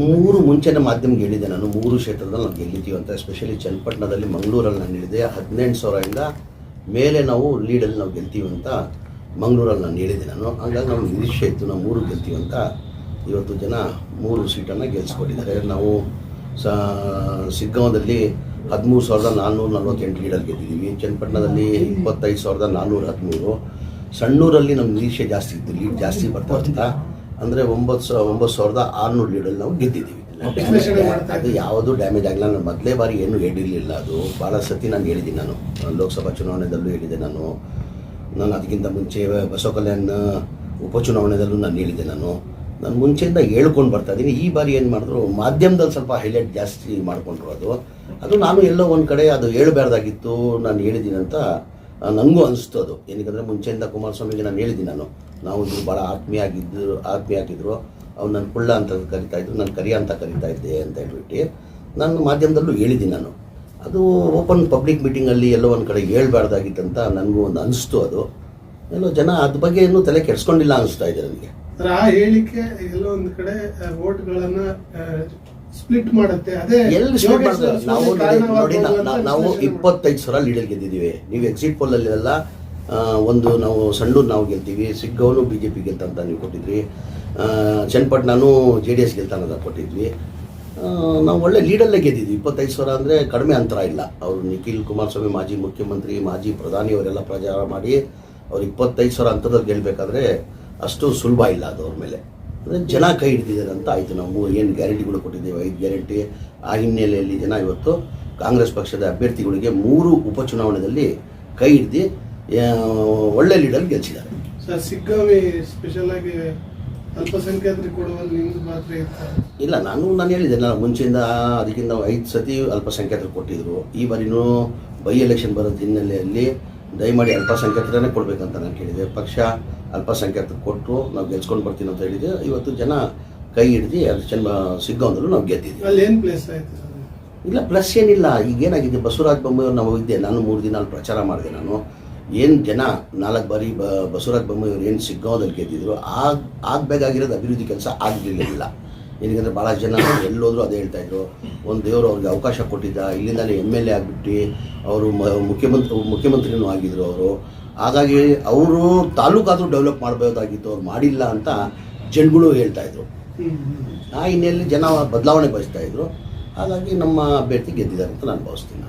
ಮೂರು ಮುಂಚೆನೇ ಮಾಧ್ಯಮಕ್ಕೆ ಹೇಳಿದ್ದೆ ನಾನು, ಮೂರು ಕ್ಷೇತ್ರದಲ್ಲಿ ನಾವು ಗೆಲ್ಲಿದ್ದೀವಿ ಅಂತ ಎಸ್ಪೆಷಲಿ ಚನ್ನಪಟ್ಟಣದಲ್ಲಿ, ಮಂಗಳೂರಲ್ಲಿ ನಾನು ಹೇಳಿದೆ ಹದಿನೆಂಟು ಸಾವಿರದಿಂದ ಮೇಲೆ ನಾವು ಲೀಡಲ್ಲಿ ನಾವು ಗೆಲ್ತೀವಿ ಅಂತ ಮಂಗಳೂರಲ್ಲಿ ನಾನು ಹೇಳಿದೆ ನಾನು. ಹಾಗಾಗಿ ನಾವು ನಿರೀಕ್ಷೆ ಇತ್ತು ನಾವು ಮೂರು ಗೆಲ್ತೀವಿ ಅಂತ ಇವತ್ತು ಜನ ಮೂರು ಸೀಟನ್ನು ಗೆಲ್ಸ್ಕೊಟ್ಟಿದ್ದಾರೆ ನಾವು ಸ, ಸಿಗ್ಗಾಂವದಲ್ಲಿ ಹದಿಮೂರು ಸಾವಿರದ ನಾನ್ನೂರ ನಲ್ವತ್ತೆಂಟು ಲೀಡಲ್ಲಿ ಗೆದ್ದಿದ್ದೀವಿ. ಚನ್ನಪಟ್ಟಣದಲ್ಲಿ ಇಪ್ಪತ್ತೈದು ಸಾವಿರದ ನಾನ್ನೂರ ಹದಿಮೂರು. ಸಣ್ಣೂರಲ್ಲಿ ನಮ್ಮ ನಿರೀಕ್ಷೆ ಜಾಸ್ತಿ ಇತ್ತು ಲೀಡ್ ಜಾಸ್ತಿ ಬರ್ತಾ ಅಂದರೆ ಒಂಬತ್ತು ಸಾವಿರ ಒಂಬತ್ತು ಸಾವಿರದ ಆರುನೂರು ಲೀಡಲ್ಲಿ ನಾವು ಗೆದ್ದಿದ್ದೀವಿ. ಅದು ಯಾವುದು ಡ್ಯಾಮೇಜ್ ಆಗಿಲ್ಲ. ನಾನು ಮೊದಲೇ ಬಾರಿ ಏನು ಹೇಳಿರಲಿಲ್ಲ ಅದು. ಭಾಳ ಸತಿ ನಾನು ಹೇಳಿದ್ದೀನಿ ನಾನು. ಲೋಕಸಭಾ ಚುನಾವಣೆದಲ್ಲೂ ಹೇಳಿದೆ ನಾನು. ನಾನು ಅದಕ್ಕಿಂತ ಮುಂಚೆ ಬಸವ ಕಲ್ಯಾಣ ಉಪಚುನಾವಣೆದಲ್ಲೂ ನಾನು ಹೇಳಿದೆ ನಾನು. ನಾನು ಮುಂಚೆಯಿಂದ ಹೇಳ್ಕೊಂಡು ಬರ್ತಾ ಇದ್ದೀನಿ. ಈ ಬಾರಿ ಏನು ಮಾಡಿದ್ರು ಮಾಧ್ಯಮದಲ್ಲಿ ಸ್ವಲ್ಪ ಹೈಲೈಟ್ ಜಾಸ್ತಿ ಮಾಡಿಕೊಂಡ್ರು ಅದು. ಅದು ನಾನು ಎಲ್ಲೋ ಒಂದು ಕಡೆ ಅದು ಹೇಳಬಾರ್ದಾಗಿತ್ತು. ನಾನು ಹೇಳಿದ್ದೀನಿ ಅಂತ ನನಗೂ ಅನಿಸ್ತು ಅದು. ಏನಕ್ಕಂದರೆ ಮುಂಚೆಯಿಂದ ಕುಮಾರಸ್ವಾಮಿಗೆ ನಾನು ಹೇಳಿದ್ದೀನಿ ನಾನು. ನಾವು ಇವರು ಭಾಳ ಆತ್ಮೀಯ ಆಗಿದ್ದರು ಆತ್ಮೀಯ ಆಗಿದ್ರು ಅವ್ನು ನನ್ನ ಕುಳ್ಳ ಅಂತ ಕರಿತಾ ಇದ್ರು ನಾನು ಕರಿಯ ಅಂತ ಕರಿತಾ ಇದ್ದೆ ಅಂತ ಹೇಳ್ಬಿಟ್ಟು ನನ್ನ ಮಾಧ್ಯಮದಲ್ಲೂ ಹೇಳಿದ್ದೀನಿ ನಾನು. ಅದು ಓಪನ್ ಪಬ್ಲಿಕ್ ಮೀಟಿಂಗಲ್ಲಿ ಎಲ್ಲೋ ಒಂದು ಕಡೆ ಹೇಳ್ಬಾರ್ದಾಗಿತ್ತಂತ ನನಗೂ ಒಂದು ಅನಿಸ್ತು ಅದು. ಎಲ್ಲ ಜನ ಅದ್ರ ಬಗ್ಗೆ ಇನ್ನೂ ತಲೆ ಕೆಡಿಸ್ಕೊಂಡಿಲ್ಲ ಅನಿಸ್ತಾ ಇದೆ ನನಗೆ. ಆ ಹೇಳಿಕೆ ಎಲ್ಲೋ ಒಂದು ಕಡೆ ವೋಟ್ಗಳನ್ನ ಸ್ಪ್ಲಿಟ್ ಮಾಡುತ್ತೆ. ಅದೇ ಎಲ್ಲಿ ಸ್ಪೀಡ್ ಮಾಡ್ತಾರೆ? ನಾವು ನೋಡಿ ನಾವು ಇಪ್ಪತ್ತೈದು ಸಾವಿರ ಲೀಡರ್ ಗೆದ್ದಿದ್ದೀವಿ. ನೀವು ಎಕ್ಸಿಟ್ ಪೋಲಲ್ಲಿ ಎಲ್ಲ ಒಂದು ನಾವು ಸಣ್ಣೂರು ನಾವು ಗೆಲ್ತೀವಿ ಸಿಗ್ಗವನು ಬಿ ಜೆ ಪಿ ಗೆಲ್ತಂತ ನೀವು ಕೊಟ್ಟಿದ್ರಿ. ಆ, ಚನ್ನಪಟ್ಟಣನೂ ಜೆ ಡಿ ಎಸ್ ಗೆಲ್ತಾನದ ಕೊಟ್ಟಿದ್ವಿ. ನಾವು ಒಳ್ಳೆ ಲೀಡಲ್ಲೇ ಗೆದ್ದಿದ್ವಿ. ಇಪ್ಪತ್ತೈದು ಸಾವಿರ ಅಂದರೆ ಕಡಿಮೆ ಅಂತರ ಇಲ್ಲ. ಅವರು ನಿಖಿಲ್ ಕುಮಾರಸ್ವಾಮಿ ಮಾಜಿ ಮುಖ್ಯಮಂತ್ರಿ ಮಾಜಿ ಪ್ರಧಾನಿ ಅವರೆಲ್ಲ ಪ್ರಚಾರ ಮಾಡಿ ಅವ್ರು ಇಪ್ಪತ್ತೈದು ಸಾವಿರ ಅಂತರದಲ್ಲಿ ಗೆಲ್ಲಬೇಕಾದ್ರೆ ಅಷ್ಟು ಸುಲಭ ಇಲ್ಲ ಅದು ಅವ್ರ ಮೇಲೆ. ಅಂದರೆ ಜನ ಕೈ ಹಿಡಿದಿದ್ದಾರೆ ಅಂತ ಆಯಿತು. ನಾವು ಏನು ಗ್ಯಾರಂಟಿಗಳು ಕೊಟ್ಟಿದ್ದೇವೆ? ಐದು ಗ್ಯಾರಂಟಿ ಆ ಹಿನ್ನೆಲೆಯಲ್ಲಿ ಜನ ಇವತ್ತು ಕಾಂಗ್ರೆಸ್ ಪಕ್ಷದ ಅಭ್ಯರ್ಥಿಗಳಿಗೆ ಮೂರು ಉಪಚುನಾವಣೆಯಲ್ಲಿ ಕೈ ಹಿಡಿದು ಒಳ್ಳೆ ಲೀಡರ್ ಗೆಲ್ಸಿದ್ದಾರೆ. ಸರ್ ಸಿಗ್ಗಾವಿ ಸ್ಪೆಷಲ್ ಆಗಿ ಅಲ್ಪಸಂಖ್ಯಾತರಿಗೆ ಕೊಡುವಲ್ಲಿ ನಿಮ್ದು ಮಾತ್ರ ಇತ್ತ ಇಲ್ಲ ನಾನು ನಾನು ಹೇಳಿದೆ ನಾನು ಮುಂಚೆಯಿಂದ ಅದಕ್ಕಿಂತ ಐದು ಸತಿ ಅಲ್ಪಸಂಖ್ಯಾತರು ಕೊಟ್ಟಿದ್ರು. ಈ ಬಾರಿನೂ ಬೈ ಎಲೆಕ್ಷನ್ ಬರೋ ಹಿನ್ನೆಲೆಯಲ್ಲಿ ದಯಮಾಡಿ ಅಲ್ಪಸಂಖ್ಯಾತರನ್ನೇ ಕೊಡಬೇಕಂತ ನಾನು ಕೇಳಿದೆ. ಪಕ್ಷ ಅಲ್ಪಸಂಖ್ಯಾತರು ಕೊಟ್ಟು ನಾವು ಗೆಲ್ಸ್ಕೊಂಡು ಬರ್ತೀನಿ ಅಂತ ಹೇಳಿದೆ. ಇವತ್ತು ಜನ ಕೈ ಹಿಡಿದು ಅದು ಚೆನ್ನ ಸಿಗ್ಗಾಂದಲ್ಲೂ ನಾವು ಗೆದ್ದಿದ್ದೀವಿ. ಅಲ್ಲಿ ಏನು ಪ್ಲೇಸ್ ಆಯ್ತು ಇಲ್ಲ ಪ್ಲಸ್ ಏನಿಲ್ಲ ಈಗ ಏನಾಗಿದೆ ಬಸವರಾಜ ಬೊಮ್ಮಾಯಿ ನಾವು ಇದ್ದೆ ನಾನು ಮೂರು ದಿನ ಅಲ್ಲಿ ಪ್ರಚಾರ ಮಾಡಿದೆ ನಾನು. ಏನು ಜನ ನಾಲ್ಕು ಬಾರಿ ಬ, ಬಸವರಾಜ ಬೊಮ್ಮಾಯಿಯವರು ಏನು ಸಿಗ್ಗಾಂವದಲ್ಲಿ ಗೆದ್ದಿದ್ರು, ಆಗ, ಆಗಬೇಕಾಗಿರೋದು ಅಭಿವೃದ್ಧಿ ಕೆಲಸ ಆಗಲಿಲ್ಲ ಏನಕ್ಕೆ ಭಾಳ ಜನ ಎಲ್ಲೋದ್ರು ಅದೇ ಹೇಳ್ತಾ ಇದ್ರು. ಒಂದು ದೇವರು ಅವ್ರಿಗೆ ಅವಕಾಶ ಕೊಟ್ಟಿದ್ದ ಇಲ್ಲಿಂದಲೇ ಎಂ ಎಲ್ ಎ ಆಗಿಬಿಟ್ಟು, ಅವರು ಮುಖ್ಯಮಂತ್ರಿ ಮುಖ್ಯಮಂತ್ರಿನೂ ಆಗಿದ್ರು ಅವರು. ಹಾಗಾಗಿ ಅವರು ತಾಲೂಕಾದರೂ ಡೆವಲಪ್ ಮಾಡಬಹುದಾಗಿತ್ತು ಅವ್ರು ಮಾಡಿಲ್ಲ ಅಂತ ಜನಗಳು ಹೇಳ್ತಾ ಇದ್ರು. ಹ್ಮ್ ಹ್ಮ್. ಆ ಹಿನ್ನೆಲೆಯಲ್ಲಿ ಜನ ಬದಲಾವಣೆ ಬಯಸ್ತಾ ಇದ್ರು. ಹಾಗಾಗಿ ನಮ್ಮ ಅಭ್ಯರ್ಥಿ ಗೆದ್ದಿದ್ದಾರೆ ಅಂತ ನಾನು ಭಾವಿಸ್ತೀನಿ